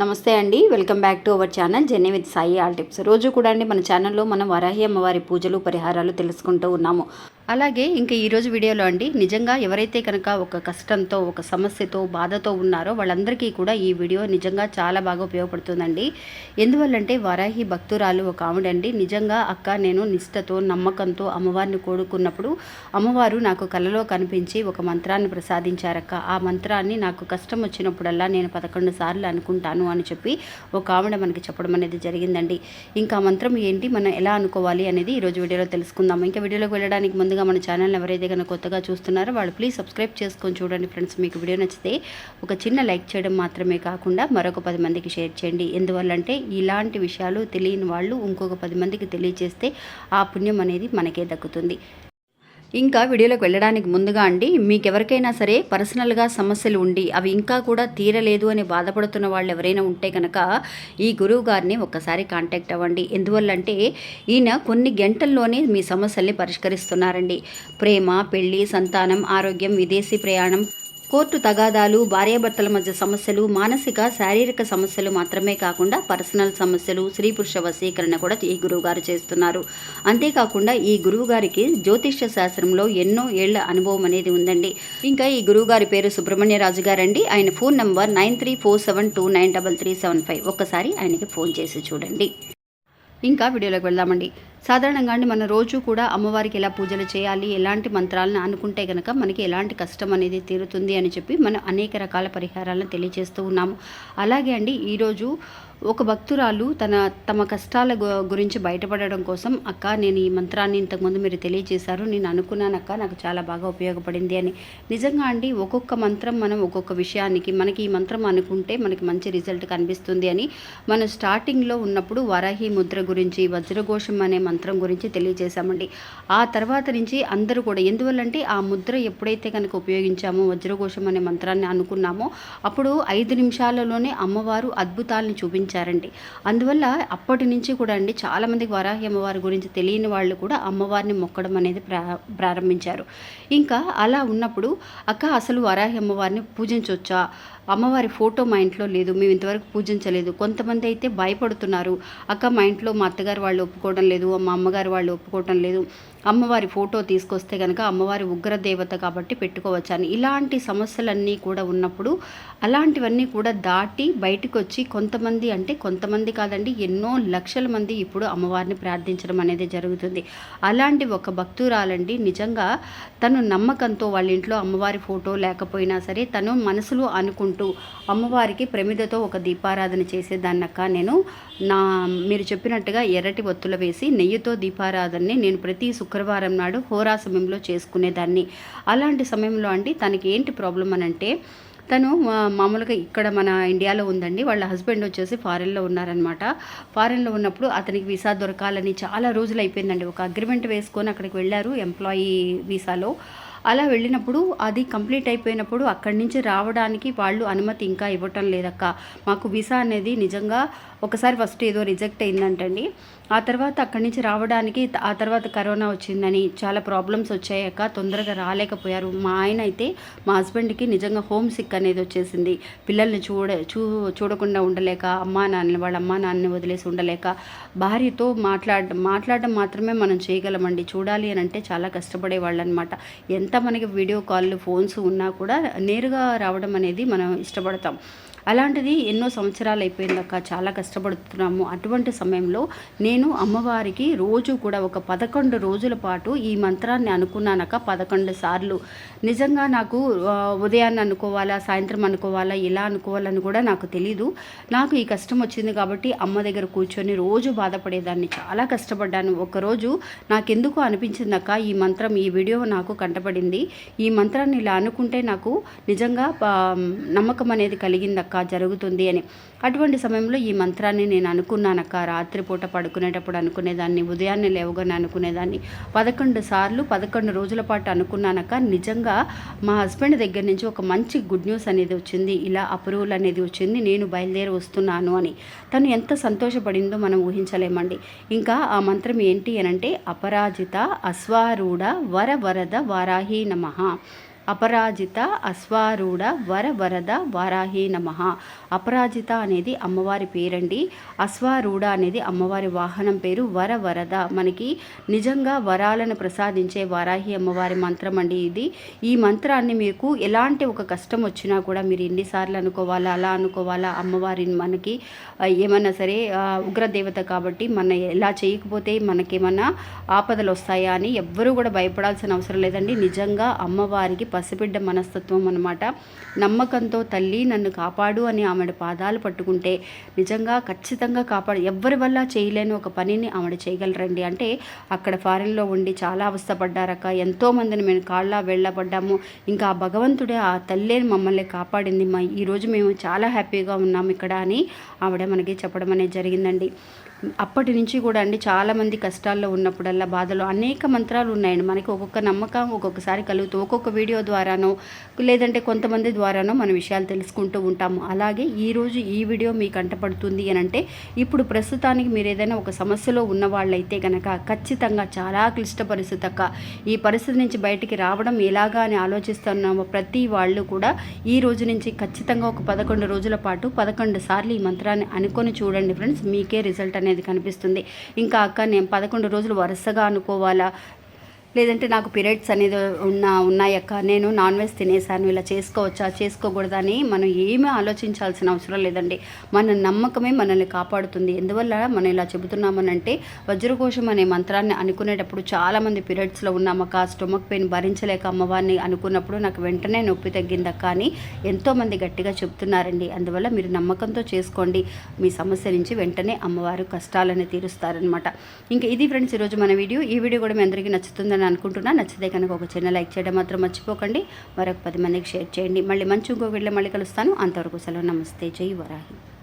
నమస్తే అండి. Welcome back to our channel Jenny with Sai all tips. రోజు కూడా అండి మన ఛానల్లో మనం వరాహి అమ్మవారి పూజలు పరిహారాలు తెలుసుకుంటూ ఉన్నాము. అలాగే ఇంకా ఈరోజు వీడియోలో అండి నిజంగా ఎవరైతే కనుక ఒక కష్టంతో ఒక సమస్యతో బాధతో ఉన్నారో వాళ్ళందరికీ కూడా ఈ వీడియో నిజంగా చాలా బాగా ఉపయోగపడుతుందండి. ఎందువల్లంటే వరాహి భక్తురాలు ఒక ఆవిడండి. నిజంగా అక్క నేను నిష్టతో నమ్మకంతో అమ్మవారిని కోడుకున్నప్పుడు అమ్మవారు నాకు కలలో కనిపించి ఒక మంత్రాన్ని ప్రసాదించారక్క. ఆ మంత్రాన్ని నాకు కష్టం వచ్చినప్పుడల్లా నేను పదకొండు సార్లు అనుకుంటాను. అని చెప్పి ఒక ఆవిడ మనకి చెప్పడం అనేది జరిగిందండి. ఇంకా మంత్రం ఏంటి? మనం ఎలా అనుకోవాలి అనేది ఈరోజు వీడియోలో తెలుసుకుందాం ఇంకా వీడియోలోకి వెళ్ళడానికి ముందుగా మన ఛానల్ ఎవరైతే కనుక కొత్తగా చూస్తున్నారో వాళ్ళు ప్లీజ్ సబ్స్క్రైబ్ చేసుకొని చూడండి ఫ్రెండ్స్ మీకు వీడియో నచ్చితే ఒక చిన్న లైక్ చేయడం మాత్రమే కాకుండా మరొక పది మందికి షేర్ చేయండి. ఎందువల్లంటే ఇలాంటి విషయాలు తెలియని వాళ్ళు ఇంకొక పది మందికి తెలియజేస్తే ఆ పుణ్యం అనేది మనకే దక్కుతుంది. ఇంకా వీడియోలోకి వెళ్ళడానికి ముందుగా అండి మీకు ఎవరికైనా సరే పర్సనల్గా సమస్యలు ఉండి అవి ఇంకా కూడా తీరలేదు అని బాధపడుతున్న వాళ్ళు ఎవరైనా ఉంటే కనుక ఈ గురువు గారిని ఒక్కసారి కాంటాక్ట్ అవ్వండి. ఎందువల్లంటే ఈయన కొన్ని గంటల్లోనే మీ సమస్యల్ని పరిష్కరిస్తున్నారండి. ప్రేమ పెళ్ళి సంతానం ఆరోగ్యం విదేశీ ప్రయాణం కోర్టు తగాదాలు భార్యాభర్తల మధ్య సమస్యలు మానసిక శారీరక సమస్యలు మాత్రమే కాకుండా పర్సనల్ సమస్యలు స్త్రీ పురుష వశీకరణ కూడా ఈ గురువుగారు చేస్తున్నారు. అంతేకాకుండా ఈ గురువుగారికి జ్యోతిష్య శాస్త్రంలో ఎన్నో ఏళ్ళ అనుభవం అనేది ఉందండి. ఇంకా ఈ గురువుగారి పేరు సుబ్రహ్మణ్యరాజు గారండి. ఆయన phone number nine three four seven two nine double three seven five. ఒక్కసారి ఆయనకి ఫోన్ చేసి చూడండి. ఇంకా వీడియోలోకి వెళ్దామండి. సాధారణంగా అండి మన రోజు కూడా అమ్మవారికి ఎలా పూజలు చేయాలి ఎలాంటి మంత్రాలను అనుకుంటే కనుక మనకి ఎలాంటి కష్టం అనేది తీరుతుంది అని చెప్పి మనం అనేక రకాల పరిహారాలను తెలియజేస్తూ ఉన్నాము. అలాగే అండి ఈరోజు ఒక భక్తురాలు తన తమ కష్టాల గురించి బయటపడడం కోసం అక్క నేను ఈ మంత్రాన్ని ఇంతకుముందు మీరు తెలియజేశారు నేను అనుకున్నాను అక్క నాకు చాలా బాగా ఉపయోగపడింది అని. నిజంగా అండి ఒక్కొక్క మంత్రం మనం ఒక్కొక్క విషయానికి మనకి ఈ మంత్రం అనుకుంటే మనకి మంచి రిజల్ట్ కనిపిస్తుంది అని. మనం స్టార్టింగ్లో ఉన్నప్పుడు వరాహి ముద్ర గురించి వజ్రఘోషం అనే మంత్రం మంత్రం గురించి తెలియజేశామండి. ఆ తర్వాత నుంచి అందరూ కూడా ఎందువల్లంటే ఆ ముద్ర ఎప్పుడైతే కనుక ఉపయోగించామో వజ్రఘోషం అనే మంత్రాన్ని అనుకున్నామో అప్పుడు ఐదు నిమిషాలలోనే అమ్మవారు అద్భుతాలను చూపించారండి. అందువల్ల అప్పటి నుంచి కూడా అండి చాలామందికి వరాహి అమ్మవారి గురించి తెలియని వాళ్ళు కూడా అమ్మవారిని మొక్కడం అనేది ప్రా ప్రారంభించారు. ఇంకా అలా ఉన్నప్పుడు అక్క అసలు వరాహి అమ్మవారిని పూజించవచ్చా అమ్మవారి ఫోటో మా ఇంట్లో లేదు మేము ఇంతవరకు పూజించలేదు. కొంతమంది అయితే భయపడుతున్నారు. అక్క మా ఇంట్లో మా అత్తగారు వాళ్ళు ఒప్పుకోవడం లేదు మా అమ్మగారు వాళ్ళు ఒప్పుకోవటం లేదు. అమ్మవారి ఫోటో తీసుకొస్తే కనుక అమ్మవారి ఉగ్రదేవత కాబట్టి పెట్టుకోవచ్చు అని ఇలాంటి సమస్యలన్నీ కూడా ఉన్నప్పుడు అలాంటివన్నీ కూడా దాటి బయటకు వచ్చి కొంతమంది అంటే కొంతమంది కాదండి ఎన్నో లక్షల మంది ఇప్పుడు అమ్మవారిని ప్రార్థించడం అనేది జరుగుతుంది. అలాంటి ఒక భక్తురాలండి నిజంగా తను నమ్మకంతో వాళ్ళ ఇంట్లో అమ్మవారి ఫోటో లేకపోయినా సరే తను మనసులో అనుకుంటూ అమ్మవారికి ప్రమిదతో ఒక దీపారాధన చేసేదాన్నక్క. నేను నా మీరు చెప్పినట్టుగా ఎర్రటి ఒత్తులు వేసి నెయ్యితో దీపారాధనని నేను ప్రతి శుక్రవారం నాడు హోరా సమయంలో చేసుకునేదాన్ని. అలాంటి సమయంలో అండి తనకి ఏంటి ప్రాబ్లం అని అంటే తను మామూలుగా ఇక్కడ మన ఇండియాలో ఉందండి. వాళ్ళ హస్బెండ్ వచ్చేసి ఫారెన్లో ఉన్నారనమాట ఫారెన్లో ఉన్నప్పుడు అతనికి వీసా దొరకాలని చాలా రోజులు అయిపోయిందండి. ఒక అగ్రిమెంట్ వేసుకొని అక్కడికి వెళ్ళారు ఎంప్లాయీ వీసాలో. అలా వెళ్ళినప్పుడు అది కంప్లీట్ అయిపోయినప్పుడు అక్కడి నుంచి రావడానికి వాళ్ళు అనుమతి ఇంకా ఇవ్వటం లేదక్క. మాకు వీసా అనేది నిజంగా ఒకసారి ఫస్ట్ ఏదో రిజెక్ట్ అయిందంటండి. ఆ తర్వాత అక్కడి నుంచి రావడానికి ఆ తర్వాత కరోనా వచ్చిందని చాలా ప్రాబ్లమ్స్ వచ్చాయక తొందరగా రాలేకపోయారు. మా ఆయన అయితే మా హస్బెండ్కి నిజంగా హోమ్ సిక్ అనేది వచ్చేసింది. పిల్లల్ని చూడ చూ చూడకుండా ఉండలేక అమ్మా నాన్న వాళ్ళ అమ్మా నాన్నని వదిలేసి ఉండలేక భార్యతో మాట్లాడడం మాట్లాడడం మాత్రమే మనం చేయగలమండి. చూడాలి అని అంటే చాలా కష్టపడేవాళ్ళు అనమాట ఎంత మనకి వీడియో కాల్ ఫోన్స్ ఉన్నా కూడా నేరుగా రావడం అనేది మనం ఇష్టపడతాం. అలాంటిది ఎన్నో సంవత్సరాలు అయిపోయిందక్క చాలా కష్టపడుతున్నాము. అటువంటి సమయంలో నేను అమ్మవారికి రోజు కూడా ఒక పదకొండు రోజుల పాటు ఈ మంత్రాన్ని అనుకున్నానక పదకొండు సార్లు. నిజంగా నాకు ఉదయాన్నే అనుకోవాలా సాయంత్రం అనుకోవాలా ఎలా అనుకోవాలని కూడా నాకు తెలీదు. నాకు ఈ కష్టం వచ్చింది కాబట్టి అమ్మ దగ్గర కూర్చొని రోజు బాధపడేదాన్ని. చాలా కష్టపడ్డాను. ఒకరోజు నాకెందుకు అనిపించిందక్క ఈ మంత్రం ఈ వీడియో నాకు పడింది ఈ మంత్రాన్ని ఇలా అనుకుంటే నాకు నిజంగా నమ్మకం అనేది కలిగిందక్క జరుగుతుంది అని. అటువంటి సమయంలో ఈ మంత్రాన్ని నేను అనుకున్నానక్క. రాత్రిపూట పడుకునేటప్పుడు అనుకునేదాన్ని ఉదయాన్నే లేవగానే అనుకునేదాన్ని. పదకొండు సార్లు పదకొండు రోజుల పాటు అనుకున్నానక్క. నిజంగా మా హస్బెండ్ దగ్గర నుంచి ఒక మంచి గుడ్ న్యూస్ అనేది వచ్చింది. ఇలా అప్రూవల్ అనేది వచ్చింది. నేను బయలుదేరి వస్తున్నాను అని. తను ఎంత సంతోషపడిందో మనం ఊహించలేమండి. ఇంకా ఆ మంత్రం ఏంటి అని అంటే అపరాజిత అశ్వారూఢ వర వరద వారాహి నమః అపరాజిత అశ్వారూఢ వర వరద వారాహి నమ. అపరాజిత అనేది అమ్మవారి పేరండి. అశ్వారూఢ అనేది అమ్మవారి వాహనం పేరు వర వరద. మనకి నిజంగా వరాలను ప్రసాదించే వారాహి అమ్మవారి మంత్రం అండి ఇది. ఈ మంత్రాన్ని మీకు ఎలాంటి ఒక కష్టం వచ్చినా కూడా మీరు ఎన్నిసార్లు అనుకోవాలా అలా అనుకోవాలా? అమ్మవారిని మనకి ఏమన్నా సరే ఉగ్రదేవత కాబట్టి మన ఎలా చేయకపోతే మనకేమన్నా ఆపదలు వస్తాయా అని ఎవ్వరూ కూడా భయపడాల్సిన అవసరం లేదండి. నిజంగా అమ్మవారికి పసిబిడ్డ మనస్తత్వం అనమాట నమ్మకంతో తల్లి నన్ను కాపాడు అని ఆమెడ పాదాలు పట్టుకుంటే నిజంగా ఖచ్చితంగా కాపాడు. ఎవ్వరి వల్ల చేయలేని ఒక పనిని ఆమెడ చేయగలరండి. అంటే అక్కడ ఫారెన్లో ఉండి చాలా అవస్థపడ్డారక ఎంతో మందిని మేము కాళ్ళ వెళ్ళబడ్డాము ఇంకా ఆ భగవంతుడే ఆ తల్లే మమ్మల్ని కాపాడింది. మా ఈరోజు మేము చాలా హ్యాపీగా ఉన్నాం ఇక్కడ అని ఆవిడ మనకి చెప్పడం అనేది జరిగిందండి. అప్పటి నుంచి కూడా అండి చాలామంది కష్టాల్లో ఉన్నప్పుడల్లా బాధలో అనేక మంత్రాలు ఉన్నాయండి. మనకి ఒక్కొక్క నమ్మకం ఒక్కొక్కసారి కలుగుతూ ఒక్కొక్క వీడియో ద్వారానో లేదంటే కొంతమంది ద్వారానో మన విషయాలు తెలుసుకుంటూ ఉంటాము. అలాగే ఈరోజు ఈ వీడియో మీకు అంటపడుతుంది అని అంటే ఇప్పుడు ప్రస్తుతానికి మీరు ఏదైనా ఒక సమస్యలో ఉన్న వాళ్ళైతే కనుక ఖచ్చితంగా చాలా క్లిష్ట పరిస్థితి ఈ పరిస్థితి నుంచి బయటికి రావడం ఎలాగా అని ఆలోచిస్తున్నామో ప్రతి వాళ్ళు కూడా ఈ రోజు నుంచి ఖచ్చితంగా ఒక పదకొండు రోజుల పాటు పదకొండు సార్లు ఈ మంత్రాన్ని అనుకొని చూడండి ఫ్రెండ్స్. మీకే రిజల్ట్ అనేది అనేది కనిపిస్తుంది. ఇంకా అక్క నేను పదకొండు రోజులు వరుసగా అనుకోవాలా? లేదంటే నాకు పీరియడ్స్ అనేది ఉన్న ఉన్నాయక్క. నేను నాన్ వెజ్ తినేసాను ఇలా చేసుకోవచ్చా చేసుకోకూడదని మనం ఏమీ ఆలోచించాల్సిన అవసరం లేదండి. మన నమ్మకమే మనల్ని కాపాడుతుంది. ఎందువల్ల మనం ఇలా చెబుతున్నామనంటే వజ్రకోశం అనే మంత్రాన్ని అనుకునేటప్పుడు చాలామంది పీరియడ్స్లో ఉన్నామక్క. స్టొమక్ పెయిన్ భరించలేక అమ్మవారిని అనుకున్నప్పుడు నాకు వెంటనే నొప్పి తగ్గిందక్క అని ఎంతోమంది గట్టిగా చెప్తున్నారండి. అందువల్ల మీరు నమ్మకంతో చేసుకోండి. మీ సమస్య నుంచి వెంటనే అమ్మవారు కష్టాలని తీరుస్తారనమాట ఇంకా ఇది ఫ్రెండ్స్ ఈరోజు మన వీడియో. ఈ వీడియో కూడా మీ అందరికీ నచ్చుతుందని అనుకుంటున్నా. నచ్చితే కనుక ఒక చిన్న లైక్ చేయడం మాత్రం మర్చిపోకండి. మరొక పది మందికి షేర్ చేయండి. మళ్ళీ మంచి ఇంకో వీడియో మళ్ళీ కలుస్తాను. అంతవరకు సెలవు. నమస్తే. జై వరాహి.